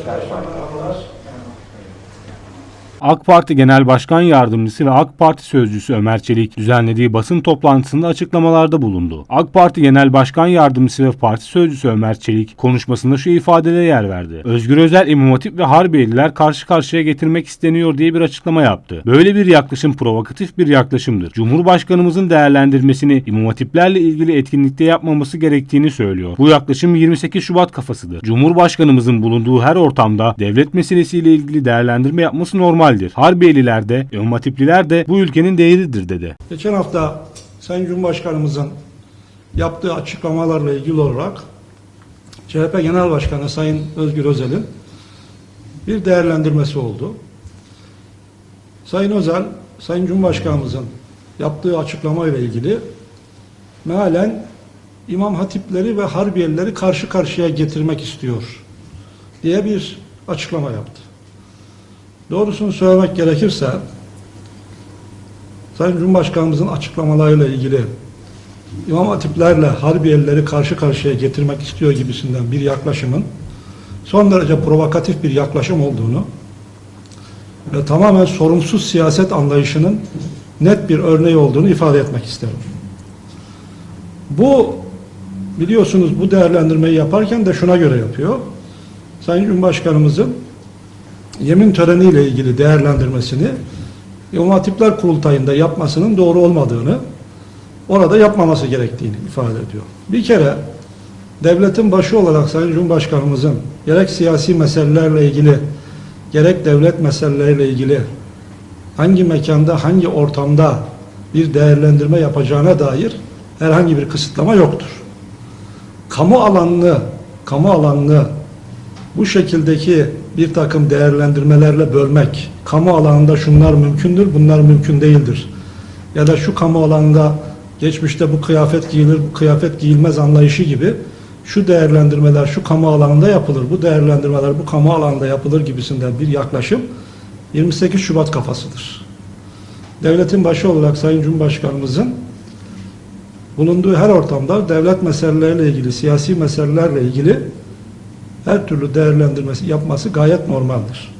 estar, Pai. AK Parti Genel Başkan Yardımcısı ve AK Parti Sözcüsü Ömer Çelik düzenlediği basın toplantısında açıklamalarda bulundu. AK Parti Genel Başkan Yardımcısı ve Parti Sözcüsü Ömer Çelik konuşmasında şu ifadelere yer verdi. Özgür Özel İmam Hatip ve Harbiyeliler karşı karşıya getirmek isteniyor diye bir açıklama yaptı. Böyle bir yaklaşım provokatif bir yaklaşımdır. Cumhurbaşkanımızın değerlendirmesini İmam Hatiplerle ilgili etkinlikte yapmaması gerektiğini söylüyor. Bu yaklaşım 28 Şubat kafasıdır. Cumhurbaşkanımızın bulunduğu her ortamda devlet meselesiyle ilgili değerlendirme yapması normaldir. Harbiyeliler de, İmam Hatipliler de bu ülkenin değeridir dedi. Geçen hafta Sayın Cumhurbaşkanımızın yaptığı açıklamalarla ilgili olarak CHP Genel Başkanı Sayın Özgür Özel'in bir değerlendirmesi oldu. Sayın Özel, Sayın Cumhurbaşkanımızın yaptığı açıklamayla ilgili mealen İmam Hatipleri ve Harbiyelileri karşı karşıya getirmek istiyor diye bir açıklama yaptı. Doğrusunu söylemek gerekirse Sayın Cumhurbaşkanımızın açıklamalarıyla ilgili İmam Hatiplerle Harbiyelileri karşı karşıya getirmek istiyor gibisinden bir yaklaşımın son derece provokatif bir yaklaşım olduğunu ve tamamen sorumsuz siyaset anlayışının net bir örneği olduğunu ifade etmek isterim. Bu biliyorsunuz bu değerlendirmeyi yaparken de şuna göre yapıyor. Sayın Cumhurbaşkanımızın yemin töreniyle ilgili değerlendirmesini İmam Hatipler Kurultayı'nda yapmasının doğru olmadığını, orada yapmaması gerektiğini ifade ediyor. Bir kere devletin başı olarak Sayın Cumhurbaşkanımızın gerek siyasi meselelerle ilgili, gerek devlet meseleleriyle ilgili hangi mekanda, hangi ortamda bir değerlendirme yapacağına dair herhangi bir kısıtlama yoktur. Kamu alanını, kamu alanını bu şekildeki bir takım değerlendirmelerle bölmek, kamu alanında şunlar mümkündür, bunlar mümkün değildir. Ya da şu kamu alanında geçmişte bu kıyafet giyilir, bu kıyafet giyilmez anlayışı gibi şu değerlendirmeler şu kamu alanında yapılır, bu değerlendirmeler bu kamu alanında yapılır gibisinden bir yaklaşım 28 Şubat kafasıdır. Devletin başı olarak Sayın Cumhurbaşkanımızın bulunduğu her ortamda devlet meseleleriyle ilgili, siyasi meselelerle ilgili her türlü değerlendirmesi yapması gayet normaldir.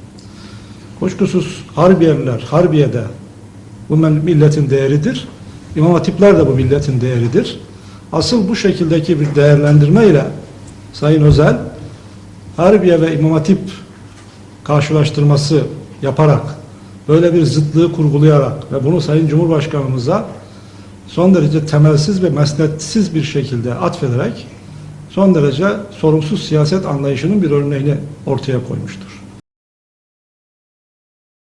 Kuşkusuz Harbiyeliler, Harbiye'de bu milletin değeridir. İmam Hatipler de bu milletin değeridir. Asıl bu şekildeki bir değerlendirme ile Sayın Özel Harbiye ve İmam Hatip karşılaştırması yaparak böyle bir zıtlığı kurgulayarak ve bunu Sayın Cumhurbaşkanımıza son derece temelsiz ve mesnetsiz bir şekilde atfederek son derece sorumsuz siyaset anlayışının bir örneğini ortaya koymuştur.